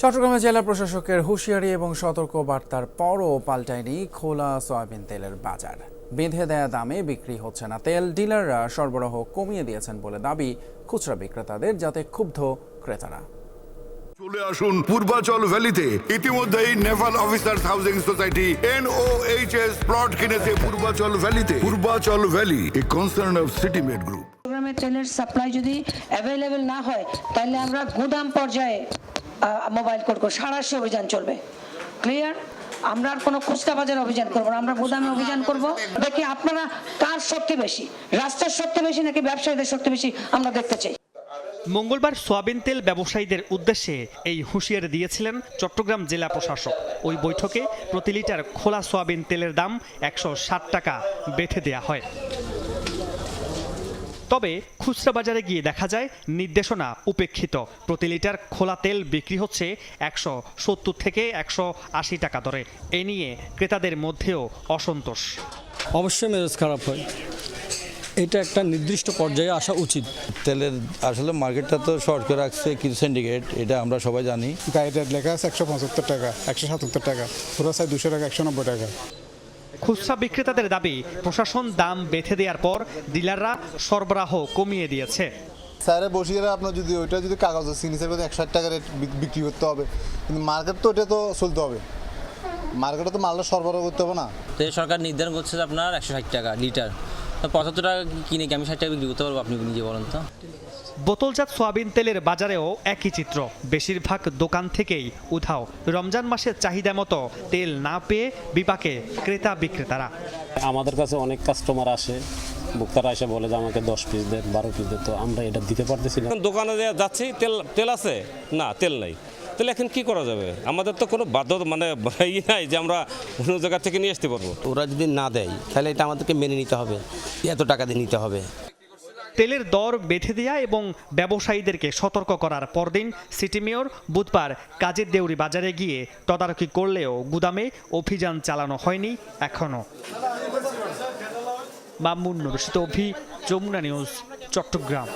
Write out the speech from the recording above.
চট্টগ্রামে জেলা প্রশাসকের হুঁশিয়ারি এবং সতর্ক বার্তার পরও পাল্টায়নি খোলা সয়াবিন তেলের বাজার। বেঁধে দেয়া দামে বিক্রি হচ্ছে না। তেল ডিলাররা সরবরাহ কমিয়ে দিয়েছেন বলে দাবি খুচরা বিক্রেতাদের যাতে ক্ষুব্ধ ক্রেতারা। চলে আসুন পূর্বাচল ভ্যালিতে। ইতিমধ্যেই naval officer housing society NOHS plot কিনেছে Purbachal ভ্যালিতে। Purbachal valley a concern of city made group প্রোগ্রামে তেলের সাপ্লাই যদি অ্যাভেলেবেল না হয় তাহলে আমরা গুদাম পর্যায়ে মোবাইল কোড করব সারাশি অভিযান চলবে। ক্লিয়ার আমরা আর কোনো খুচরা বাজার অভিযান করব না, আমরা গুদামে অভিযান করব। দেখি আপনারা কার শক্তি বেশি রাষ্ট্রের শক্তি বেশি নাকি ব্যবসায়ীদের শক্তি বেশি, আমরা দেখতে চাই। মঙ্গলবার সোয়াবিন তেল ব্যবসায়ীদের উদ্দেশ্যে এই হুঁশিয়ারি দিয়েছিলেন চট্টগ্রাম জেলা প্রশাসক। ওই বৈঠকে প্রতি লিটার খোলা সোয়াবিন তেলের দাম একশো ষাট টাকা বেঁধে দেয়া হয়। তবে খুচরা বাজারে গিয়ে দেখা যায় নির্দেশনা উপেক্ষিত। প্রতি লিটার খোলা তেল বিক্রি হচ্ছে একশো সত্তর থেকে একশো আশি টাকা দরে। এ নিয়ে ক্রেতাদের মধ্যেও অসন্তোষ। অবশ্যই মেজাজ খারাপ হয়। এটা একটা নির্দিষ্ট পর্যায়ে আসা উচিত। তেলের আসলে মার্কেটটা তো শর্ট করে রাখছে কিছু সিন্ডিকেট এটা আমরা সবাই জানি। গাড়িতে লেখা আছে একশো পঁচাত্তর টাকা একশো সাতাত্তর টাকা পুরো সাই দুশো টাকা একশো নব্বই টাকা। খুচরা বিক্রেতাদের দাবি প্রশাসন দাম বেঁধে দেওয়ার পর ডিলাররা সরবরাহ কমিয়ে দিয়েছে। স্যারে বসিয়ে আপনার যদি ওইটা যদি কাগজ সিগনেচার করে একশো ষাট টাকা রেট বিক্রি করতে হবে। কিন্তু মার্কেট তো ওটা তো চলতে হবে। মার্কেটে তো মালটা সরবরাহ করতে হবে না। তো এই সরকার নির্ধারণ করছে যে আপনার একশো ষাট টাকা লিটার। পঁচাত্তর টাকা কিনে কি আমি ষাট টাকা বিক্রি করতে পারব? আপনি নিজে বলেন তো। বোতলজাত সয়াবিন তেলের বাজারেও একই চিত্র। বেশিরভাগ দোকান থেকেই উধাও। রমজান মাসের চাহিদা মতো তেল না পেয়ে বিপাকে ক্রেতা বিক্রেতারা। আমাদের কাছে অনেক কাস্টমার আসে। ভোক্তারা এসে বলে যে আমাকে দশ পিস দেন বারো পিস দেন। তো আমরা এটা দিতে পারতেছি না। দোকানে যাচ্ছি তেল তেল আছে? না তেল নাই। তাহলে এখন কি করা যাবে? আমাদের তো কোনো বাধ্য মানে ই নাই যে আমরা অন্য জায়গা থেকে নিয়ে আসতে পারব। ওরা যদি না দেয় তাহলে এটা আমাদেরকে মেনে নিতে হবে। এত টাকা দিয়ে নিতে হবে। তেলের দর বেঁধে দেয়া এবং ব্যবসায়ীদেরকে সতর্ক করার পরদিন সিটি মেয়র বুধবার কাজের দেউরি বাজারে গিয়ে তদারকি করলেও গুদামে অভিযান চালানো হয়নি এখনও মামুন রশিদ অভি যমুনা নিউজ চট্টগ্রাম।